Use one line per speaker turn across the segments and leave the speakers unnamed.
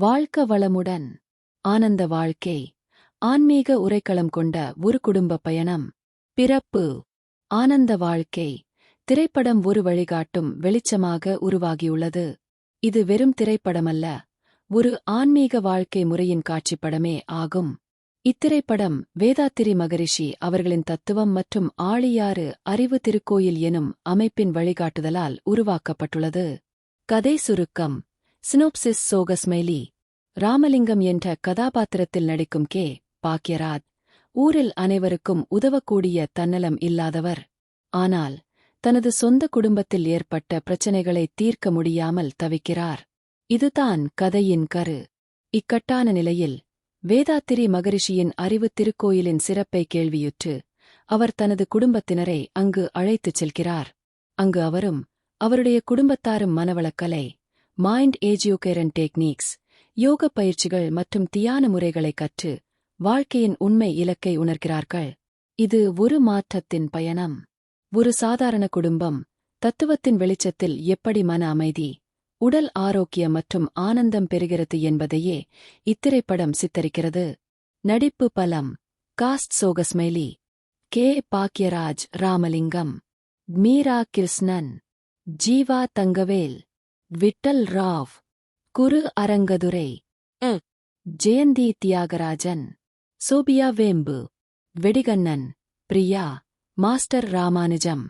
வாழ்க்க வளமுடன். ஆனந்த வாழ்க்கை. ஆன்மீக உரைக்களம் கொண்ட ஒரு குடும்ப பயணம். பிறப்பு. ஆனந்த வாழ்க்கை. திரைப்படம் ஒரு வழிகாட்டும் வெளிச்சமாக உருவாகியுள்ளது. இது வெறும் திரைப்படமல்ல ஒரு ஆன்மீக வாழ்க்கை முறையின் காட்சிப்படமே ஆகும். இத்திரைப்படம் வேதாத்திரி மகரிஷி அவர்களின் தத்துவம் மற்றும் ஆழியாறு அறிவு திருக்கோயில் எனும் அமைப்பின் வழிகாட்டுதலால் உருவாக்கப்பட்டுள்ளது. கதை சுருக்கம். சினோப்சிஸ் சோகஸ்மைலி ராமலிங்கம் என்ற கதாபாத்திரத்தில் நடிக்கும் கே. பாக்யராத் ஊரில் அனைவருக்கும் உதவக்கூடிய தன்னலம் இல்லாதவர். ஆனால் தனது சொந்த குடும்பத்தில் ஏற்பட்ட பிரச்சனைகளை தீர்க்க முடியாமல் தவிக்கிறார். இதுதான் கதையின் கரு. இக்கட்டான நிலையில் வேதாத்திரி மகரிஷியின் அறிவு திருக்கோயிலின் சிறப்பை கேள்வியுற்று அவர் தனது குடும்பத்தினரை அங்கு அழைத்துச் செல்கிறார். அங்கு அவரும் அவருடைய குடும்பத்தாரும் மனவளக்கலை மைண்ட் ஏஜியோகேரன் டெக்னிக்ஸ் யோக பயிற்சிகள் மற்றும் தியான முறைகளை கற்று வாழ்க்கையின் உண்மை இலக்கை உணர்கிறார்கள். இது ஒரு மாற்றத்தின் பயணம். ஒரு சாதாரண குடும்பம் தத்துவத்தின் வெளிச்சத்தில் எப்படி மன அமைதி உடல் ஆரோக்கியம் மற்றும் ஆனந்தம் பெறுகிறது என்பதையே இத்திரைப்படம் சித்தரிக்கிறது. நடிப்பு பலம் cast சோகஸ்மைலி K. Bhagyaraj Ramalingam Meera Krishnan Jeeva Thangavel Vittal Rao Guru Arangadurai. Jayanthi Thiagarajan Sophia Vembu Vedikannan Priya master Ramanujam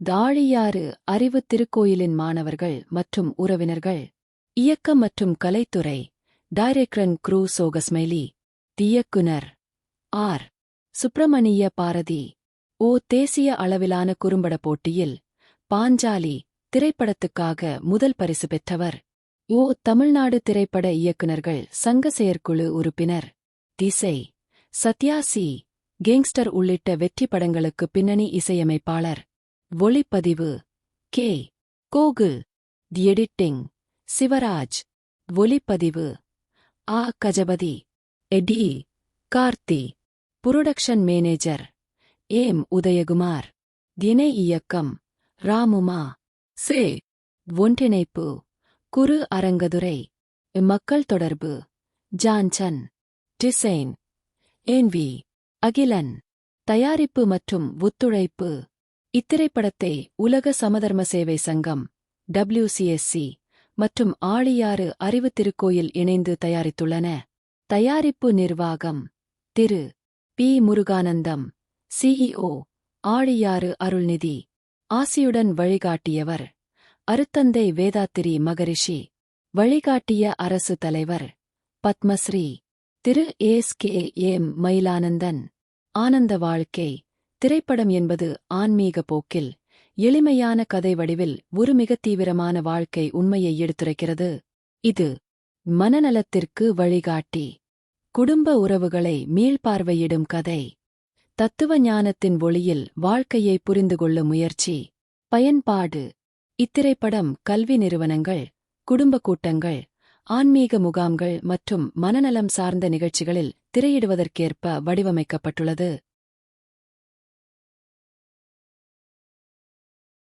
Thazhiyaru அறிவு திருக்கோயிலின் மாணவர்கள் மற்றும் உறவினர்கள் இயக்கம் மற்றும் கலைத்துறை டைரக்டரன் க்ரூ சோகஸ்மைலி இயக்குனர் ஆர். சுப்பிரமணிய பாரதி ஓ. தேசிய அளவிலான குறும்பட போட்டியில் பாஞ்சாலி திரைப்படத்துக்காக முதல் பரிசு பெற்றவர். ஓ தமிழ்நாடு திரைப்பட இயக்குநர்கள் சங்க செயற்குழு உறுப்பினர். திசை சத்யாசி கேங்ஸ்டர் உள்ளிட்ட வெற்றி படங்களுக்கு பின்னணி இசையமைப்பாளர். ஒளிப்பதிவு கே. கோகுல் தி எடிட்டிங் சிவராஜ். ஒலிப்பதிவு ஆ. Gajapathi. Eddy. Karthi. Production manager M. Udayakumar. தினை இயக்கம் ராமுமா. சே ஒன்றிணைப்பு குரு அரங்கதுரை மக்கள் தொடர்பு ஜான்சன் டிசைன் ஏன்வி அகிலன் தயாரிப்பு மற்றும் ஒத்துழைப்பு இத்திரைப்படத்தை உலக சமதர்ம சேவை சங்கம் டபிள்யூசிஎஸ்சி மற்றும் ஆழியாறு அறிவு திருக்கோயில் இணைந்து தயாரித்துள்ளன. தயாரிப்பு நிர்வாகம் திரு. பி. முருகானந்தம் சிஇஓ ஆழியாறு அருள்நிதி. ஆசியுடன் வழிகாட்டியவர். அருத்தந்தை வேதாத்திரி மகரிஷி வழிகாட்டிய அரசு தலைவர். பத்மஸ்ரீ திரு. S K. எம். மயிலானந்தன். ஆனந்த வாழ்க்கை. திரைப்படம் என்பது ஆன்மீக போக்கில் எளிமையான கதை வடிவில் ஒரு மிக தீவிரமான வாழ்க்கை உண்மையை எடுத்துரைக்கிறது. இது மனநலத்திற்கு வழிகாட்டி. குடும்ப உறவுகளை மீள்பார்வையிடும் கதை. தத்துவ ஞானத்தின் ஒளியில் வாழ்க்கையை புரிந்துகொள்ளும் முயற்சி பயன்பாடு இத்திரைப்படம் கல்வி நிறுவனங்கள் குடும்ப கூட்டங்கள் ஆன்மீக முகாம்கள் மற்றும் மனநலம் சார்ந்த நிகழ்ச்சிகளில் திரையிடுவதற்கேற்ப வடிவமைக்கப்பட்டுள்ளது.